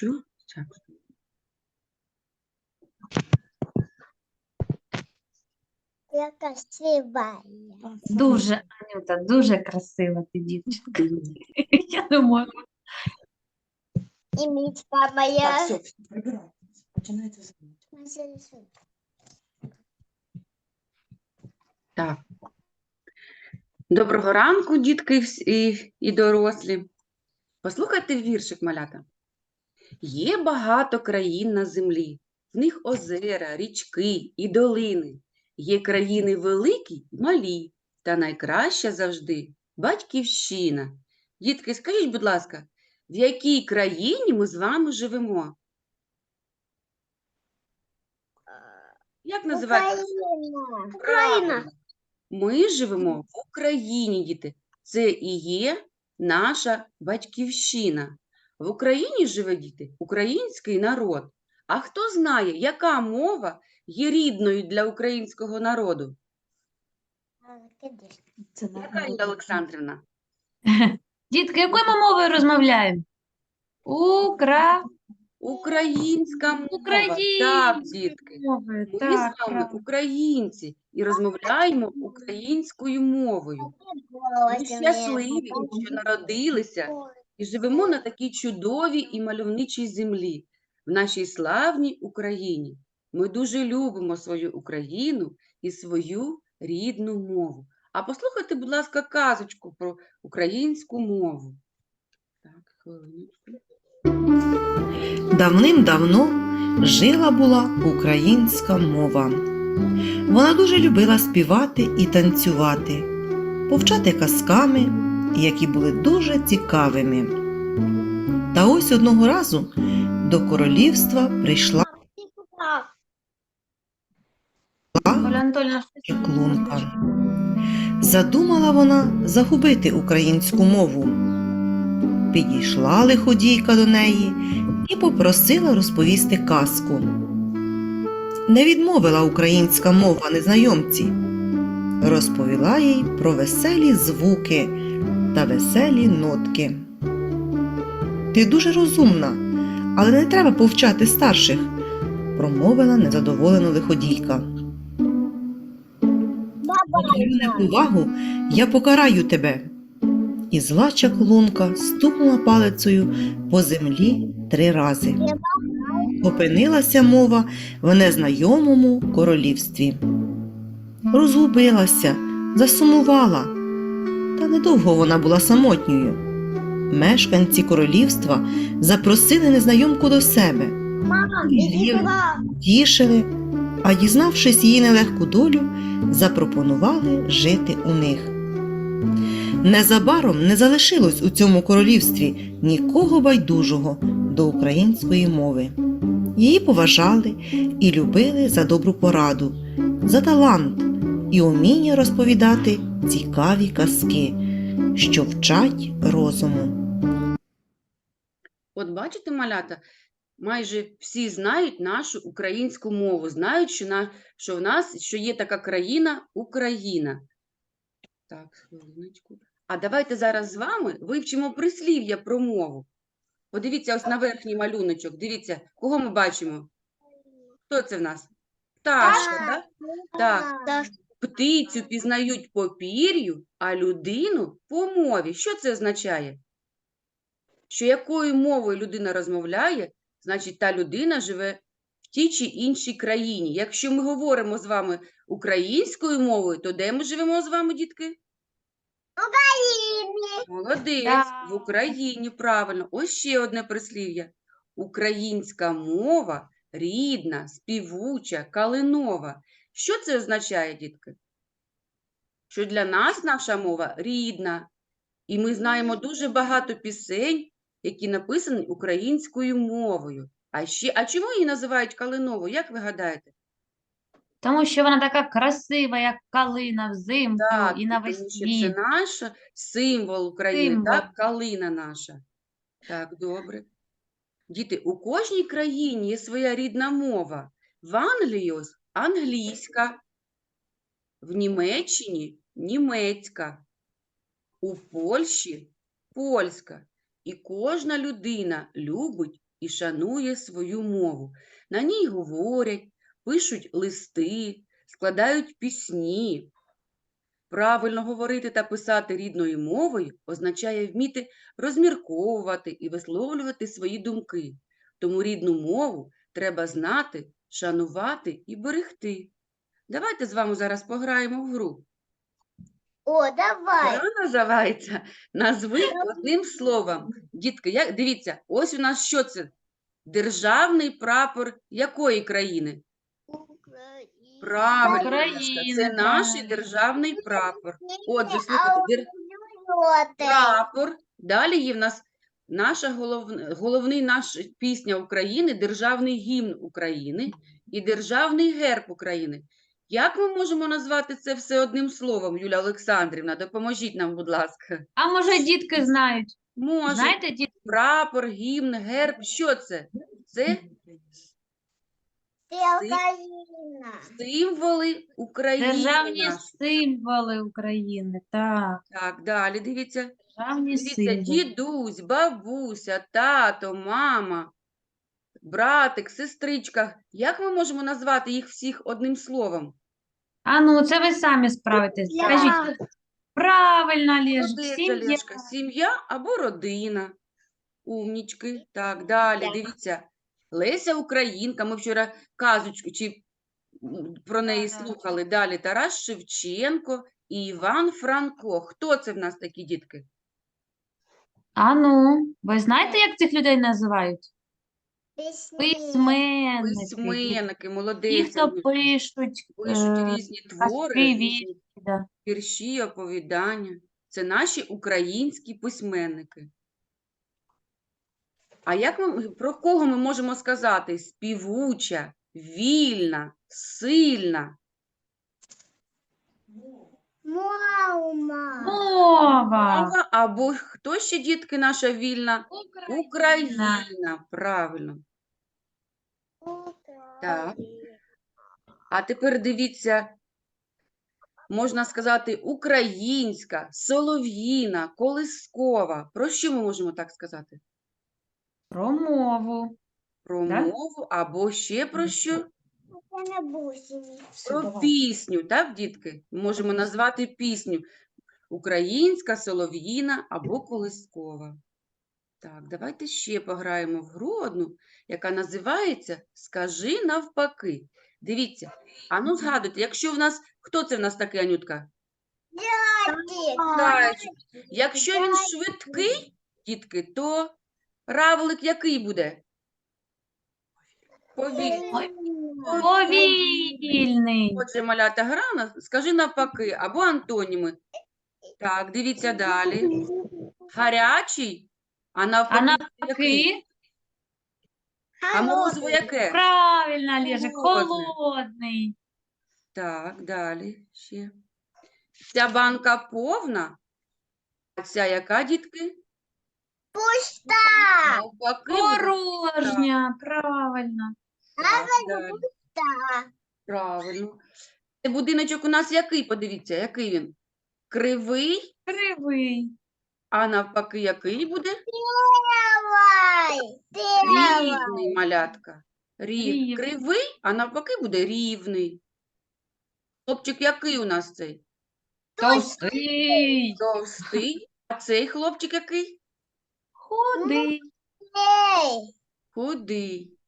Що? Так. Я красивая. Дуже, Анюта, дуже красива ти дівчинка. Я не можу. Мечта Так, моя. все. Починається. Так. Доброго ранку, дітки і і, і дорослі. Послухайте віршик, малята. Є багато країн на землі. В них озера, річки і долини. Є країни великі й малі, та найкраща завжди батьківщина. Дітки, скажіть, будь ласка, в якій країні ми з вами живемо? Як називається? Правильно. Ми живемо в Україні, діти. Це і є наша батьківщина. В Україні живе діти український народ. А хто знає, яка мова є рідною для українського народу? Це Яка Олександрівна? Дітки, якою ми мовою розмовляємо? Укра... Українська мова. Так, дітки. мовою. Ми Так, з вами українці і розмовляємо українською мовою. Ми щасливі, що народилися і живемо на такій чудовій і мальовничій землі, в нашій славній Україні. Ми дуже любимо свою Україну і свою рідну мову. А послухайте, будь ласка, казочку про українську мову. Так. Давним-давно жила була українська мова. Вона дуже любила співати і танцювати, повчати казками, які були дуже цікавими. Та ось одного разу до королівства прийшла чаклунка. Задумала вона загубити українську мову. Підійшла лиходійка до неї і попросила розповісти казку. Не відмовила українська мова незнайомці, розповіла їй про веселі звуки та веселі нотки. Ти дуже розумна, але не треба повчати старших, промовила незадоволено лиходійка. За увагу я покараю тебе. І зла чаклунка стукнула палицею по землі три рази. Опинилася мова в незнайомому королівстві. Розгубилася, засумувала, та недовго вона була самотньою. Мешканці королівства запросили незнайомку до себе, Мама, тішили, а дізнавшись її нелегку долю, запропонували жити у них. Незабаром не залишилось у цьому королівстві нікого байдужого до української мови. Її поважали і любили за добру пораду, за талант і уміння розповідати цікаві казки, що вчать розуму. От бачите, малята, майже всі знають нашу українську мову, знають, що, на, що в нас що є така країна Україна. Так, хвилиночку. А давайте зараз з вами вивчимо прислів'я про мову. Подивіться ось на верхній малюночок. Дивіться, кого ми бачимо? Хто це в нас? Пташка, так? Так. Птицю пізнають по пір'ю, а людину по мові. Що це означає? Що якою мовою людина розмовляє, значить та людина живе в тій чи іншій країні. Якщо ми говоримо з вами українською мовою, то де ми живемо з вами, дітки? Молодець, в Україні, правильно. Ось ще одне прислів'я. Українська мова рідна, співуча, калинова. Що це означає, дітки? Що для нас наша мова рідна, і ми знаємо дуже багато пісень, які написані українською мовою. А ще, а чому її називають калиновою? Як ви гадаєте? Тому що вона така красива, як калина взимку Так, і навесні. це наш символ України, Символ. так, калина наша. Так, добре. Діти, у кожній країні є своя рідна мова. В Англії ось англійська, в Німеччині німецька, у Польщі польська. І кожна людина любить і шанує свою мову. На ній говорять, пишуть листи, складають пісні. Правильно говорити та писати рідною мовою означає вміти розмірковувати і висловлювати свої думки. Тому рідну мову треба знати, шанувати і берегти. Давайте з вами зараз пограємо в гру. О, давай. Гра називається Назви одним словом. Дітки, як, дивіться, ось у нас що це? Державний прапор якої країни? Правильно, України, це наш державний прапор. Отже, слухайте, дер- прапор. Далі є в нас наша головна, головний наш пісня України, державний гімн України і державний герб України. Як ми можемо назвати це все одним словом, Юля Олександрівна? Допоможіть нам, будь ласка. А може дітки знають? Може, Знаєте, дітки? прапор, гімн, герб. Що це? Це Україна. символи України. Державні наші. символи України. Так, Так, далі дивіться. Державні Дивіться, символи. дідусь, бабуся, тато, мама, братик, сестричка. Як ми можемо назвати їх всіх одним словом? А ну, це ви самі справитесь. Скажіть, правильно, Олежик, Молодець, сім'я. Олешка. Сім'я або родина. Умнічки. Так, далі, Так. дивіться. Леся Українка, ми вчора казочку чи про неї так. слухали. Далі Тарас Шевченко і Іван Франко. Хто це в нас такі дітки? А ну, ви знаєте, як цих людей називають? Пісні. Письменники. дітки. Ті, хто пишуть, Пишуть е, різні твори, казки, різні да. вірші, оповідання. Це наші українські письменники. А як ми, про кого ми можемо сказати? Співуча, вільна, сильна. Мама. Мова. Мова або хто ще, дітки, наша вільна? Україна. Україна. Правильно. Так. А тепер дивіться, можна сказати, українська, солов'їна, колискова. Про що ми можемо так сказати? Про мову. Про Так? мову або ще про що? Це на бусині. Про пісню, так, дітки? Можемо назвати пісню українська, солов'їна або колискова. Так, давайте ще пограємо в гру одну, яка називається Скажи навпаки. Дивіться, а ну згадуйте, якщо в нас, хто це в нас такий, Анютка? Зайчик. Якщо він швидкий, дітки, то равлик який буде? Повільний. Повільний. Отже, малята грана, скажи навпаки, або антоніми. Так, дивіться далі. Гарячий, а А навпаки, який? навпаки, А морозиво яке? правильно, Олежик, Холодний. холодний. Так, далі ще. Ця банка повна, а ця яка, дітки? Пуста. Навпаки. Порожня, правильно. Далі. Правильно. Цей будиночок у нас який, подивіться, який він? Кривий, Кривий. а навпаки, який буде? Давай. Давай. Рівний, малятка. Рів. Рівний. Кривий, а навпаки буде рівний. Хлопчик який у нас цей? Товстий. Товстий. А цей хлопчик який? Худий. Ей. Худий.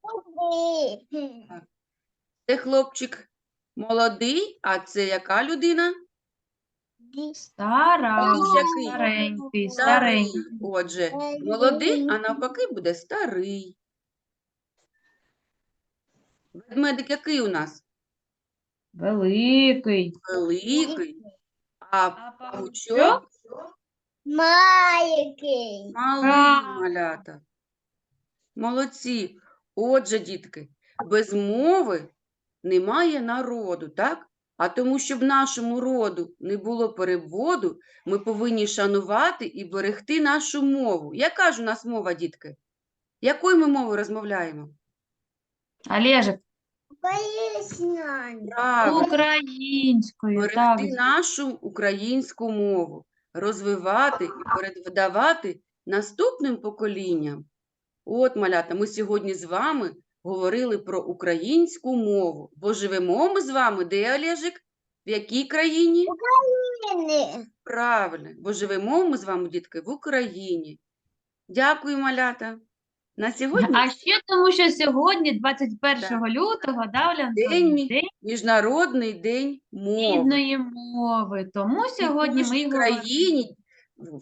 Це хлопчик молодий, а це яка людина? Стара. Який? Старенький, старенький. Отже, молодий, а навпаки буде старий. Ведмедик який у нас? Великий. Великий. А А павучок Маленький. малий малята. Молодці. Отже, дітки, без мови немає народу, так? А тому, щоб нашому роду не було переводу, ми повинні шанувати і берегти нашу мову. Яка ж у нас мова, дітки? Якою ми мовою розмовляємо? Олежик. Правильно. українською, так. берегти нашу українську мову, розвивати і передавати наступним поколінням. От, малята, ми сьогодні з вами говорили про українську мову, бо живемо ми з вами, де, Олежик? В якій країні? Ні. Правильно, бо живемо ми з вами, дітки, в Україні. Дякую, малята. На сьогодні А ще тому, що сьогодні, 21 лютого, да, Оля День мі- День Міжнародний день мови. рідної мови. Тому сьогодні ми й говоримо. країні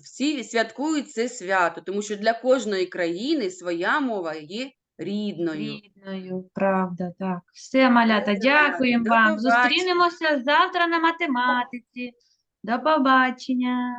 всі святкують це свято, тому що для кожної країни своя мова є рідною. Рідною, правда, так. Все, малята, дякуємо до вам. побачення. Зустрінемося завтра на математиці. До побачення.